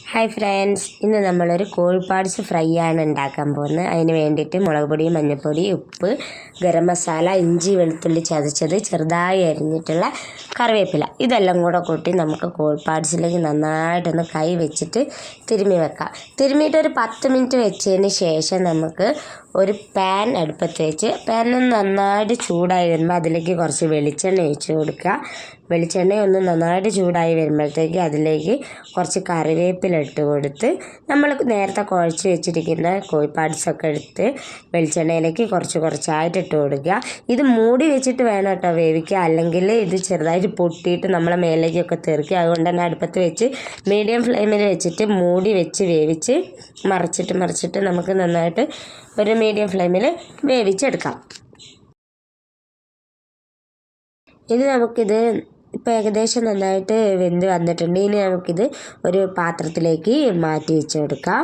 Hi friends ഇന്ന് നമ്മളൊരു കോഴിപ്പാട്സ് fry ആണ് ഉണ്ടാക്കാൻ പോകുന്നത്. അതിന് വേണ്ടിയിട്ട് മുളക് പൊടി മഞ്ഞൾപ്പൊടി ഉപ്പ് ഗരം മസാല ഇഞ്ചി വെളുത്തുള്ളി ചതച്ചത് ചെറുതായി അരിഞ്ഞിട്ടുള്ള കറിവേപ്പില. ഇതെല്ലാം കൂടെ കൂട്ടി നമുക്ക് കോഴിപ്പാട്സിലേക്ക് നന്നായിട്ടൊന്ന് കൈ വെച്ചിട്ട് തിരുമ്മി വെക്കാം. തിരുമ്മിയിട്ട് പത്ത് മിനിറ്റ് വെച്ചതിന് ശേഷം നമുക്ക് ഒരു പാൻ അടുപ്പത്ത് വെച്ച് പാൻ നന്നായിട്ട് ചൂടായി വരുമ്പോൾ അതിലേക്ക് കുറച്ച് വെളിച്ചെണ്ണ ഒഴിച്ച് കൊടുക്കുക. വെളിച്ചെണ്ണ ഒന്ന് നന്നായിട്ട് ചൂടായി വരുമ്പോഴത്തേക്ക് അതിലേക്ക് കുറച്ച് കറിവേപ്പില ഇട്ട് കൊടുത്ത് നമ്മൾ നേരത്തെ കുഴച്ച് വെച്ചിരിക്കുന്ന കോഴിപ്പാട്സൊക്കെ എടുത്ത് വെളിച്ചെണ്ണയിലേക്ക് കുറച്ച് കുറച്ചായിട്ട് ഇട്ട് കൊടുക്കുക. ഇത് മൂടി വെച്ചിട്ട് വേണം കേട്ടോ വേവിക്കുക. അല്ലെങ്കിൽ ഇത് ചെറുതായിട്ട് പൊട്ടിയിട്ട് നമ്മളെ മേലേക്കൊക്കെ തെറിക്കുക. അതുകൊണ്ട് തന്നെ അടുപ്പത്ത് വെച്ച് മീഡിയം ഫ്ലെയിമിൽ വെച്ചിട്ട് മൂടി വെച്ച് വേവിച്ച് മറിച്ചിട്ട് മറിച്ചിട്ട് നമുക്ക് നന്നായിട്ട് ഒരു മീഡിയം ഫ്ലെയിമിൽ വേവിച്ചെടുക്കാം. ഇനി നമുക്കിത് ഇപ്പോൾ ഏകദേശം നന്നായിട്ട് വെന്ത് വന്നിട്ടുണ്ട്. ഇനി നമുക്കിത് ഒരു പാത്രത്തിലേക്ക് മാറ്റി വെച്ച് കൊടുക്കാം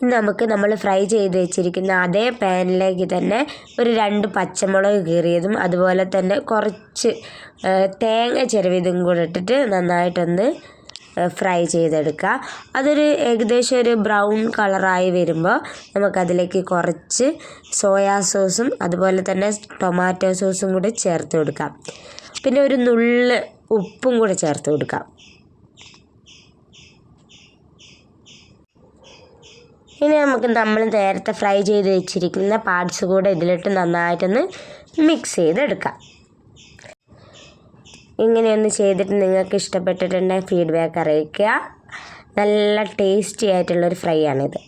നമുക്ക് നമ്മൾ ഫ്രൈ ചെയ്ത് വെച്ചിരിക്കുന്ന അതേ പാനിലേക്ക് തന്നെ ഒരു രണ്ട് പച്ചമുളക് കീറിയതും അതുപോലെ തന്നെ കുറച്ച് തേങ്ങ ചെറുവിതും കൂടെ ഇട്ടിട്ട് നന്നായിട്ടൊന്ന് ഫ്രൈ ചെയ്തെടുക്കുക. അതൊരു ഏകദേശം ഒരു ബ്രൗൺ കളറായി വരുമ്പോൾ നമുക്കതിലേക്ക് കുറച്ച് സോയാ സോസും അതുപോലെ തന്നെ ടൊമാറ്റോ സോസും കൂടി ചേർത്ത് കൊടുക്കാം. പിന്നെ ഒരു നുള്ള് ഉപ്പും കൂടെ ചേർത്ത് കൊടുക്കാം. ഇനി നമുക്ക് നമ്മൾ നേരത്തെ ഫ്രൈ ചെയ്ത് വെച്ചിരിക്കുന്ന പാർട്സ് കൂടെ ഇതിലിട്ട് നന്നായിട്ടൊന്ന് മിക്സ് ചെയ്തെടുക്കാം. ഇങ്ങനെയൊന്ന് ചെയ്തിട്ട് നിങ്ങൾക്ക് ഇഷ്ടപ്പെട്ടിട്ടുണ്ടെങ്കിൽ ഫീഡ്ബാക്ക് അറിയിക്കുക. നല്ല ടേസ്റ്റി ആയിട്ടുള്ളൊരു ഫ്രൈ ആണിത്.